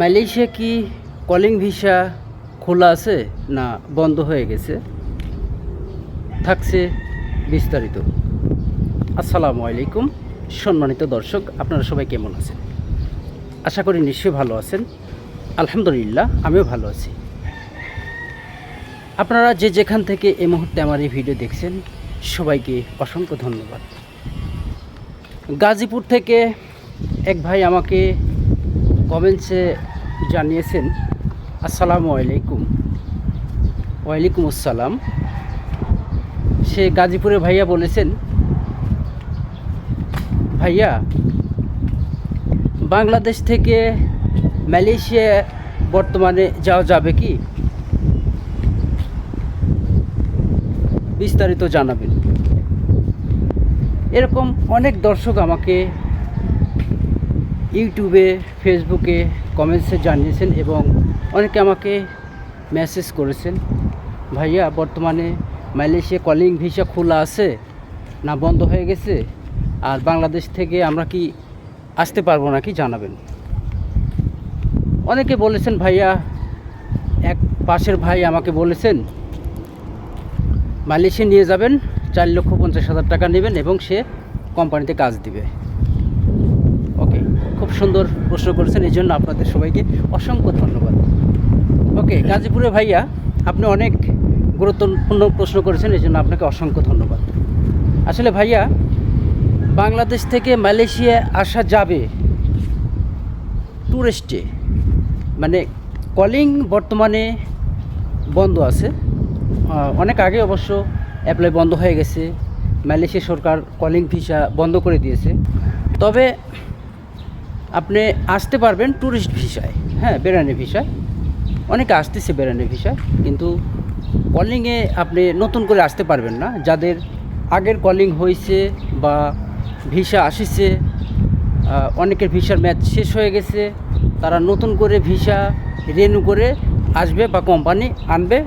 Malaysia কি calling visa খোলা আছে না বন্ধ হয়ে গেছে? থাকছে বিস্তারিত। আসসালামু আলাইকুম। সম্মানিত দর্শক, আপনারা সবাই কেমন আছেন? আশা করি নিশ্চয়ই ভালো আছেন। আলহামদুলিল্লাহ, আমিও ভালো আছি। আপনারা যে যেখান থেকে এই মুহূর্তে আমার এই ভিডিও দেখছেন, সবাইকে অসংখ্য ধন্যবাদ। গাজীপুর থেকে এক ভাই আমাকে কমেন্টসে জানিয়েছেন, আসসালামু আলাইকুম। ওয়ালাইকুম আসসালাম। সে গাজীপুরে ভাইয়া বলেছেন, ভাইয়া, বাংলাদেশ থেকে মালয়েশিয়া বর্তমানে যাওয়া যাবে কি? বিস্তারিত জানাবেন। এরকম অনেক দর্শক আমাকে ইউটিউবে, ফেসবুকে কমেন্টসে জানিয়েছেন এবং অনেকে আমাকে মেসেজ করেছেন, ভাইয়া, বর্তমানে মালয়েশিয়া কলিং ভিসা খোলা আছে না বন্ধ হয়ে গেছে? আর বাংলাদেশ থেকে আমরা কি আসতে পারব নাকি জানাবেন? অনেকে বলেছেন, ভাইয়া, এক পাশের ভাই আমাকে বলেছেন, মালয়েশিয়া নিয়ে যাবেন, চার লক্ষ পঞ্চাশ হাজার টাকা নেবেন এবং সে কোম্পানিতে কাজ দিবে। সুন্দর প্রশ্ন করেছেন, এই জন্য আপনাদের সবাইকে অসংখ্য ধন্যবাদ। ওকে গাজীপুরে ভাইয়া, আপনি অনেক গুরুত্বপূর্ণ প্রশ্ন করেছেন, এই জন্য আপনাকে অসংখ্য ধন্যবাদ। আসলে ভাইয়া, বাংলাদেশ থেকে মালয়েশিয়া আসা যাবে ট্যুরিস্টে মানে কলিং বর্তমানে বন্ধ আছে। অনেক আগে অবশ্য অ্যাপ্লাই বন্ধ হয়ে গেছে। মালয়েশিয়া সরকার কলিং ভিসা বন্ধ করে দিয়েছে। তবে আপনি আসতে পারবেন ট্যুরিস্ট ভিসায় হ্যাঁ বেড়ানি ভিসায় অনেকে আসতেছে বেড়ানি ভিসায় কিন্তু কলিংয়ে আপনি নতুন করে আসতে পারবেন না। যাদের আগের কলিং হয়েছে বা ভিসা আসিছে অনেকের ভিসার ম্যাচ শেষ হয়ে গেছে, তারা নতুন করে ভিসা রেনু করে আসবে বা কোম্পানি আনবে,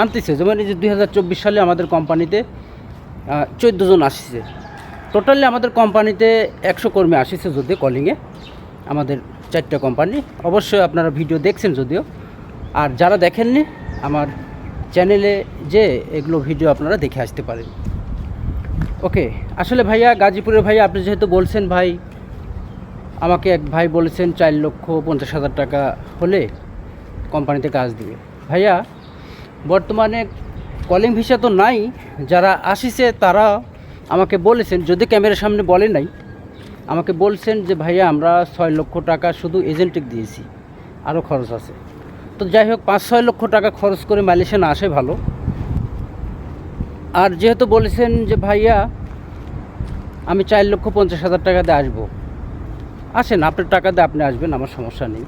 আনতেছে। যেমন এই যে দু হাজার চব্বিশ সালে আমাদের কোম্পানিতে চোদ্দ জন আসছে। টোটালি আমাদের কোম্পানিতে একশো কর্মী আসিছে যদি কলিংয়ে আমাদের চারটা কোম্পানি অবশ্যই আপনারা ভিডিও দেখছেন যদিও। আর যারা দেখেননি, আমার চ্যানেলে যে এগুলো ভিডিও আপনারা দেখে আসতে পারেন। ওকে আসলে ভাইয়া, গাজীপুরের ভাইয়া, আপনি যেহেতু বলছেন ভাই, আমাকে এক ভাই বলেছেন, চার লক্ষ পঞ্চাশ হাজার টাকা হলে কোম্পানিতে কাজ দিবে। ভাইয়া, বর্তমানে কলিং ভিসা তো নাই, যারা আসিছে তারা আমাকে বলেছেন, যদি ক্যামেরার সামনে বলে নাই আমাকে বলছেন যে, ভাইয়া, আমরা ছয় লক্ষ টাকা শুধু এজেন্টিক দিয়েছি, আরও খরচ আছে। তো যাই হোক, পাঁচ ছয় লক্ষ টাকা খরচ করে মালয়েশিয়া না আসে ভালো। আর যেহেতু বলেছেন যে, ভাইয়া, আমি চার লক্ষ পঞ্চাশ হাজার টাকা দিয়ে আসব। আসেন, আপনার টাকা দিয়ে আপনি আসবেন, আমার সমস্যা নেই।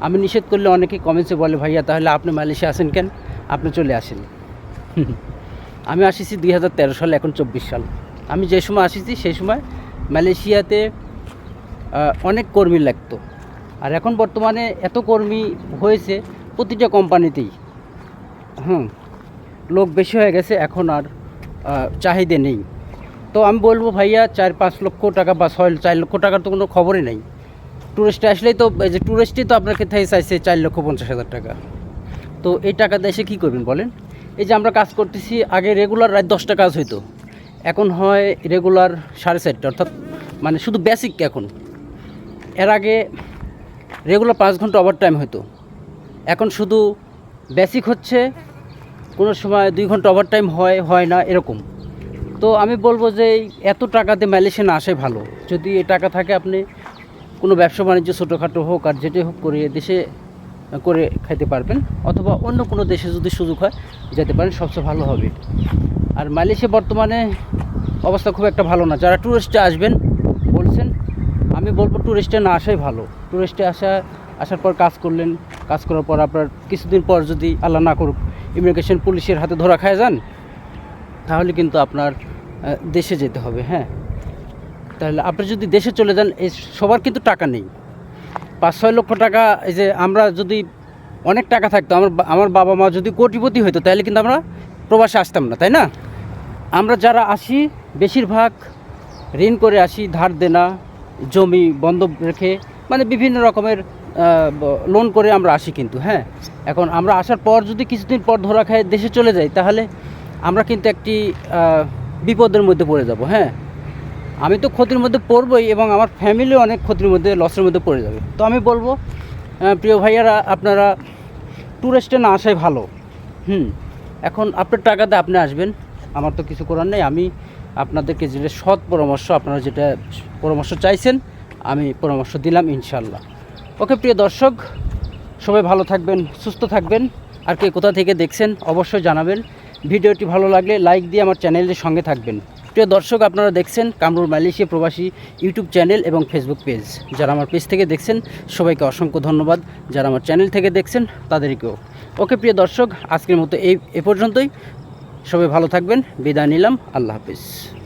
আমি নিষেধ করলে অনেকেই কমেন্টসে বলে, ভাইয়া, তাহলে আপনি মালয়েশিয়া আসেন কেন? আপনি চলে আসেন। আমি আসিছি দুই হাজার তেরো সালে, এখন চব্বিশ সাল। আমি যে সময় আসিছি, সেই সময় মালয়েশিয়াতে অনেক কর্মী লাগতো। আর এখন বর্তমানে এত কর্মী হয়েছে প্রতিটা কোম্পানিতেই। হুম, লোক বেশি হয়ে গেছে, এখন আর চাহিদা নেই। তো আমি বলব ভাইয়া, চার পাঁচ লক্ষ টাকা বা ছয়, চার লক্ষ টাকার তো কোনো খবরই নেই। ট্যুরিস্টে আসলেই তো, এই যে ট্যুরিস্টই তো আপনাকে থেকে চাইছে চার লক্ষ পঞ্চাশ হাজার টাকা। তো এই টাকা দেশে কী করবেন বলেন? এই যে আমরা কাজ করতেছি, আগে রেগুলার রাত দশটা কাজ হইতো। এখন হয় রেগুলার সাড়ে চারটে, অর্থাৎ মানে শুধু বেসিক এখন। এর আগে রেগুলার পাঁচ ঘণ্টা ওভার টাইম হতো এখন শুধু বেসিক হচ্ছে, কোনো সময় দুই ঘণ্টা ওভার টাইম হয় হয় না, এরকম। তো আমি বলব যে এত টাকাতে মালয়েশিয়া না আসাই ভালো। যদি এ টাকা থাকে আপনি কোনো ব্যবসা বাণিজ্য ছোটোখাটো হোক আর যেটাই হোক করে দেশে করে খাইতে পারবেন, অথবা অন্য কোনো দেশে যদি সুযোগ হয় যেতে পারেন, সবচেয়ে ভালো হবে। আর মালয়েশিয়া বর্তমানে অবস্থা খুব একটা ভালো না। যারা ট্যুরিস্টে আসবেন, বলছেন, আমি বলব ট্যুরিস্টে না আসাই ভালো। ট্যুরিস্টে আসা, আসার পর কাজ করলেন, কাজ করার পর আপনার কিছুদিন পর যদি আল্লাহ না করুক ইমিগ্রেশন পুলিশের হাতে ধরা খায় যান, তাহলে কিন্তু আপনার দেশে যেতে হবে হ্যাঁ? তাহলে আপনি যদি দেশে চলে যান, এই সবার কিন্তু টাকা নেই। পাঁচ ছয় লক্ষ টাকা, এই যে আমরা যদি অনেক টাকা থাকতো, আমার আমার বাবা মা যদি কোটিপতি হতো তাহলে কিন্তু আমরা প্রবাসে আসতাম না, তাই না? আমরা যারা আসি, বেশিরভাগ ঋণ করে আসি, ধার দেনা, জমি বন্ধক রেখে মানে বিভিন্ন রকমের লোন করে আমরা আসি কিন্তু হ্যাঁ? এখন আমরা আসার পর যদি কিছুদিন পর ধরা খায় দেশে চলে যাই, তাহলে আমরা কিন্তু একটি বিপদের মধ্যে পড়ে যাব হ্যাঁ? আমি তো ক্ষতির মধ্যে পড়বই এবং আমার ফ্যামিলিও অনেক ক্ষতির মধ্যে লসের মধ্যে পড়ে যাবে। তো আমি বলব প্রিয় ভাইয়ারা, আপনারা ট্যুরিস্টে না আসাই ভালো, হুম? এখন আপনার টাকাতে আপনি আসবেন। আমার তো কিছু করার নেই। আমি আপনাদেরকে যেটা সৎ পরামর্শ, আপনারা যেটা পরামর্শ চাইছেন, আমি পরামর্শ দিলাম ইনশাল্লাহ ওকে, প্রিয় দর্শক, সবাই ভালো থাকবেন, সুস্থ থাকবেন। আর কে কোথা থেকে দেখছেন, অবশ্যই জানাবেন। ভিডিওটি ভালো লাগলে লাইক দিয়ে আমার চ্যানেলের সঙ্গে থাকবেন। প্রিয় দর্শক, আপনারা দেখছেন কামরুল মালয়েশিয়া প্রবাসী ইউটিউব চ্যানেল এবং ফেসবুক পেজ। যারা আমার পেজ থেকে দেখছেন, সবাইকে অসংখ্য ধন্যবাদ। যারা আমার চ্যানেল থেকে দেখছেন, তাদেরকেও ওকে প্রিয় দর্শক, আজকের মতো এই এ পর্যন্তই। সবাই ভালো থাকবেন। বিদায় নিলাম। আল্লাহ হাফিজ।